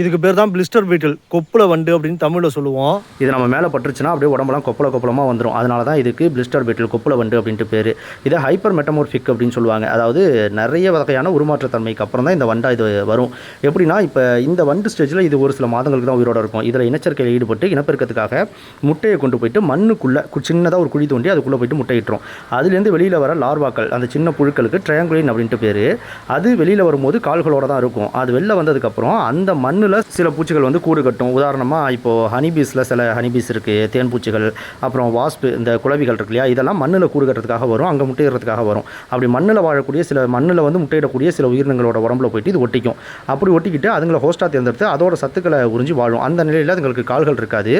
இதுக்கு பேர் தான் பிளிஸ்டர் பீட்டில் கொப்புள வண்டு அப்படின்னு தமிழில் சொல்லுவோம். இது நம்ம மேலே பட்டுருச்சுன்னா அப்படியே உடம்பெல்லாம் கொப்பள கொப்பளமாக வந்துடும் அதனால தான் இதுக்கு பிளிஸ்டர் பீட்டில் கொப்பள வண்டு அப்படின்ட்டு பேர். இதை ஹைப்பர் மெட்டமோர்ஃபிக் அப்படின்னு சொல்லுவாங்க. அதாவது நிறைய வகையான உருமாற்றத்தன்மைக்கு அப்புறம் தான் இந்த வண்டா இது வரும். எப்படின்னா இப்போ இந்த வண்டு ஸ்டேஜில் இது ஒரு சில மாதங்களுக்கு தான் உயிரோட இருக்கும். இதில் இனச்சேர்க்கையில் ஈடுபட்டு இனப்பெருக்கத்துக்காக முட்டையை கொண்டு போயிட்டு மண்ணுக்குள்ளே சின்னதாக ஒரு குழி தோண்டி அதுக்குள்ளே போயிட்டு முட்டையிட்டுரும் அதுலேருந்து வெளியில் வர லார்வாக்கள் அந்த சின்ன புழுக்களுக்கு ட்ரையாங்குலின் அப்படின்ட்டு பேர். அது வெளியில் வரும்போது கால்களோட தான் இருக்கும். அது வெளில வந்ததுக்கப்புறம் அந்த மண் மண்ணில் சில பூச்சிகள் வந்து கூடு கட்டும். உதாரணமாக இப்போது ஹனிபீஸில் சில ஹனிபீஸ் இருக்குது தேன் பூச்சிகள் அப்புறம் வாஸ்பு இந்த குழவிகள் இருக்கு இல்லையா? இதெல்லாம் மண்ணில் கூடு கட்டுறதுக்காக வரும் அங்கே முட்டையிடுறதுக்காக வரும். அப்படி மண்ணில் வாழக்கூடிய சில மண்ணில் வந்து முட்டையிடக்கூடிய சில உயிரினங்களோட உடம்புல போயிட்டு இது ஒட்டிக்கும். அப்படி ஒட்டிக்கிட்டு அதுங்களை ஹோஸ்ட்டாக தேர்ந்தெடுத்து அதோட சத்துக்களை உறிஞ்சி வாழும். அந்த நிலையில் அதுங்களுக்கு கால்கள் இருக்காது.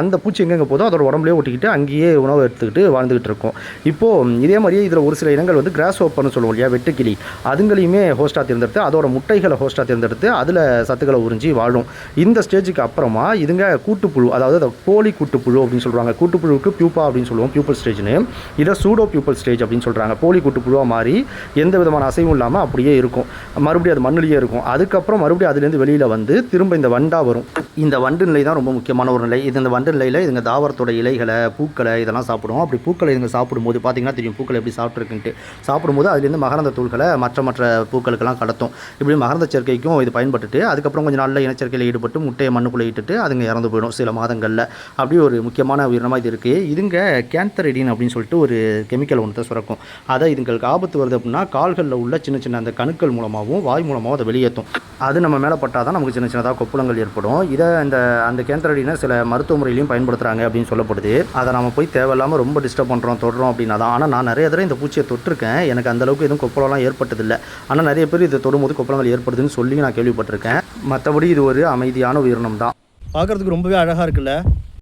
அந்த பூச்சி எங்கெங்கே போதோ அதோட உடம்புலேயே ஒட்டிக்கிட்டு அங்கேயே உணவு எடுத்துக்கிட்டு வாழ்ந்துகிட்டு இருக்கும். இப்போது இதே மாதிரியே இதில் ஒரு சில இனங்கள் வந்து கிராஸ் ஓப்பர்னு சொல்லுவோம் இல்லையா வெட்டுக்கிளி. அதுங்களையுமே ஹோஸ்ட்டாக தேர்ந்தெடுத்து அதோட முட்டைகளை ஹோஸ்ட்டாக தேர்ந்தெடுத்து அதில் சத்துக்களை உறிஞ்சி வாழும். இந்த ஸ்டேஜுக்கு அப்புறமா இதுங்க கூட்டுப்புழு அதாவது அந்த போலி கூட்டுப்புழு அப்படின்னு சொல்கிறாங்க கூட்டுப்புழுவுக்கு பியூப்பா அப்படின்னு சொல்லுவோம் பியூப்பல் ஸ்டேஜ்னு இதை சூடோ பியூப்பல் ஸ்டேஜ் அப்படின்னு சொல்கிறாங்க போலி கூட்டுப்புழுவாக மாறி எந்த விதமான அசைவும் இல்லாமல் அப்படியே இருக்கும். மறுபடியும் அது மண்ணிலேயே இருக்கும். அதுக்கப்புறம் மறுபடியும் அதுலேருந்து வெளியில் வந்து திரும்ப இந்த வண்டா வரும். இந்த வண்டு நிலை தான் ரொம்ப முக்கியமான ஒரு நிலை. இது இந்த வண்டு நிலையில் இதுங்க தாவரத்தோட இலைகளை பூக்களை இதெல்லாம் சாப்பிடும் அப்படி பூக்களை இதுங்க சாப்பிடும்போது பார்த்தீங்கன்னா தெரியும் பூக்களை எப்படி சாப்பிட்ருக்குன்ட்டு சாப்பிடும்போது அதுலேருந்து மகரந்த தூள்களை மற்ற மற்ற பூக்களுக்கெல்லாம் கடத்தும். இப்படி மகரந்த சேர்க்கைக்கும் இது பயன்பட்டுட்டு அதுக்கப்புறம் கொஞ்சம் நாளில் இனச்சேர்க்கையில் ஈடுபட்டு முட்டையை மண்ணுக்குள்ளே இட்டுட்டு அதுங்க இறந்து போயிடும் சில மாதங்களில். அப்படியே ஒரு முக்கியமான உயிரினமாக இது இருக்குது இதுங்க கேன்தரிடின் அப்படின்னு சொல்லிட்டு ஒரு கெமிக்கல் ஒன்று சுரக்கும். அதை இதுங்களுக்கு ஆபத்து வருது அப்படின்னா கால்களில் உள்ள சின்ன சின்ன அந்த கணுக்கள் மூலமாகவும் வாய் மூலமாகவும் அதை வெளியேற்றும். அது நம்ம மேலே பட்டால் தான் நமக்கு சின்ன சின்னதாக கொப்புளங்கள் ஏற்படும். இதை அந்த அந்த கேன்தரடினை சில மருத்துவ முறையிலையும் பயன்படுத்துகிறாங்க அப்படின்னு சொல்லப்படுது. அதை நம்ம போய் தேவையில்லாமல் ரொம்ப டிஸ்டர்ப் பண்ணுறோம் தொடுறோம் அப்படின்னா தான். ஆனால் நான் நிறைய தடவை இந்த பூச்சியை தொட்டிருக்கேன். எனக்கு அந்த அளவுக்கு எதுவும் கொப்பளம்லாம் ஏற்பட்டதில்லை. ஆனால் நிறைய பேர் இதை தொடும்போது கொப்பளங்கள் ஏற்படுதுன்னு சொல்லி நான் கேள்விப்பட்டிருக்கேன். மற்றபடி இது ஒரு அமைதியான உயிரினம் தான். பார்க்கறதுக்கு ரொம்பவே அழகாக இருக்குல்ல?